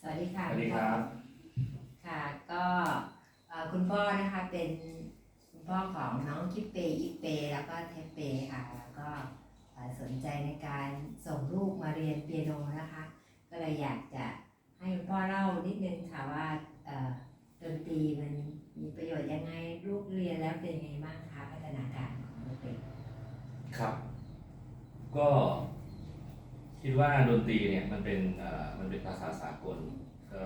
สวัสดีค่ะสวัสดีครับ ค่ะก็เอ่อคุณพ่อนะคะเป็นคุณพ่อของน้องคิปเปอีเป แล้วก็เทปเปค่ะแล้วก็เอ่อสนใจในการส่งลูกมาเรียนเปียโนนะคะ ก็เลยอยากจะให้คุณพ่อเล่านิดนึงค่ะว่าเอ่อดนตรีมันมีประโยชน์ยังไงลูกเรียนแล้วเป็นยังไงบ้างคะพัฒนาการของลูกเป็นครับ ก็ คิดว่าดนตรีเนี่ยมันเป็นเอ่อมันเป็นภาษาสากลก็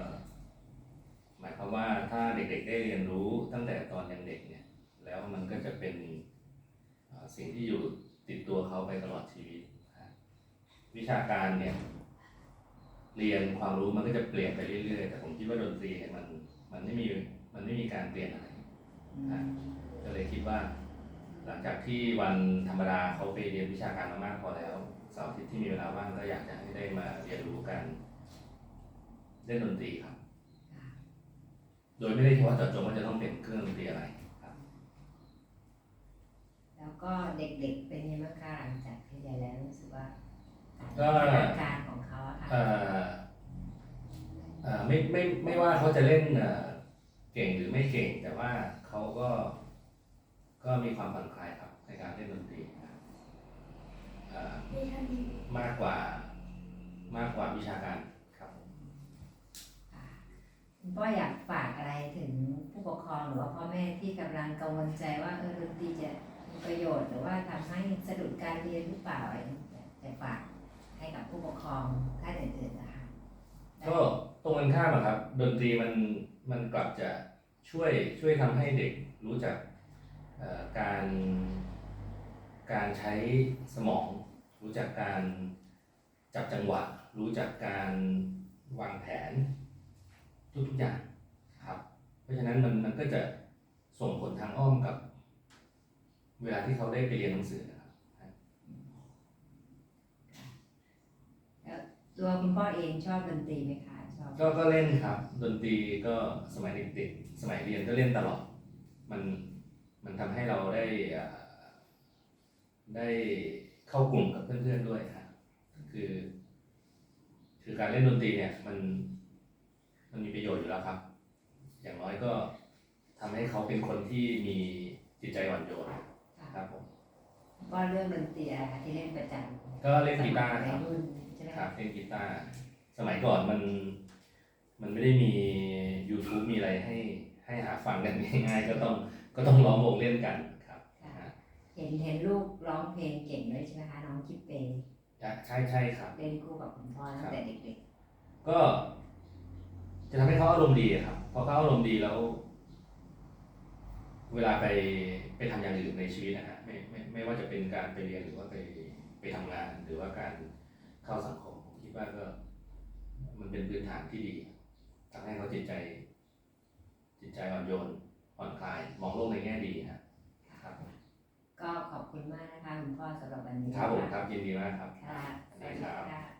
หมายความว่าถ้าเด็กๆได้เรียนรู้ตั้งแต่ตอนยังเด็กเนี่ยแล้วมันก็จะเป็นเอ่อสิ่งที่อยู่ติดตัวเขาไปตลอดชีวิตนะวิชาการเนี่ยเรียนความรู้มันก็จะเปลี่ยนไปเรื่อยๆ แต่ผมคิดว่าดนตรีเนี่ยมันมันไม่มีมันไม่มีการเปลี่ยนอะไรอะก็เลยคิดว่า หลังจากที่วันธรรมดาเขาไปเรียนวิชาการมามากพอแล้วเสาร์อาทิตย์ที่มีเวลาว่างก็อยากจะให้ได้มาเรียนรู้กันเล่นดนตรีครับ โดยไม่ได้เฉพาะเจาะจงว่าจะต้องเป็นเครื่องดนตรีอะไรครับ แล้วก็เด็กๆเป็นยังไงบ้างคะหลังจากที่เรียนแล้วรู้สึกว่าก็การพัฒนาการของเขาอะค่ะเอ่อเอ่อไม่ไม่ไม่ว่าเขาจะเล่นเอ่อเก่งหรือไม่เก่งแต่ว่าเขาก็ ก็มีความผ่อนคลายครับในการเล่นดนตรีนะครับเอ่อมากกว่ามากกว่าวิชาการครับค่ะคุณพ่ออยากฝากอะไรถึงผู้ปกครองหรือว่าพ่อแม่ที่กำลังกังวลใจว่าเออดนตรีจะมีประโยชน์หรือว่าทำให้สะดุดการเรียนหรือเปล่าอะไรอย่างเงี้ยจะฝากให้กับผู้ปกครองท่านอื่นๆนะคะก็ตรงกันข้ามอะครับ ดนตรีมันมันกลับจะช่วยช่วยทำให้เด็กรู้จักเอ่อ การการใช้สมอง รู้จักการจับจังหวะ รู้จักการวางแผน ทุกๆอย่างครับ เพราะฉะนั้นมันมันก็จะส่งผลทางอ้อมกับ เวลาที่เขาได้ไปเรียนหนังสือนะครับตัวคุณพ่อเองชอบดนตรีไหมคะชอบก็ก็เล่นครับ ดนตรีก็สมัยเด็กๆสมัยเรียนก็เล่นตลอด มัน มันทำให้เราได้อ่าได้เข้ากลุ่มกับเพื่อนๆด้วยครับคือ คือการเล่นดนตรีเนี่ย มันมันมีประโยชน์อยู่แล้วครับ อย่างน้อยก็ทำให้เขาเป็นคนที่มีจิตใจอ่อนโยนค่ะครับผมคุณพ่อเรื่องดนตรีอะไรคะที่เล่นประจำก็เล่นกีตาร์สมัยครับรุ่นใช่ไหมครัคะบเล่นกีตาร์สมัยก่อนมัน มันไม่ได้มี YouTube มีอะไรให้ให้หาฟังกันง่ายๆก็ต้อง ก็ต้องร้องวงเล่นกันครับค่ะเห็นเห็นลูกร้องเพลงเก่งด้วยใช่ไหมคะน้องคิดเป็นอะใช่ใช่ครับเล่นคู่กับคุณพ่อตั้งแต่เด็กก็จะทำให้เขาอารมณ์ดีอะครับพอเขาอารมณ์ดีแล้ว เวลาไปไปทำอย่างอื่นในชีวิตนะฮะไม่ไม่ไม่ว่าจะเป็นการไปเรียนหรือว่าไปไปทำงาน หรือว่าการเข้าสังคมผมคิดว่าก็ มันเป็นพื้นฐานที่ดีทำให้เขาจิตใจ จิตใจอ่อนโยน ผ่อนคลายมองโลกในแง่ดีฮะครับๆก็ขอบคุณมากนะคะคุณพ่อสำหรับวันนี้ครับผมนะะครับยินดีมากครับ ค่ะสวัสดีค่ะ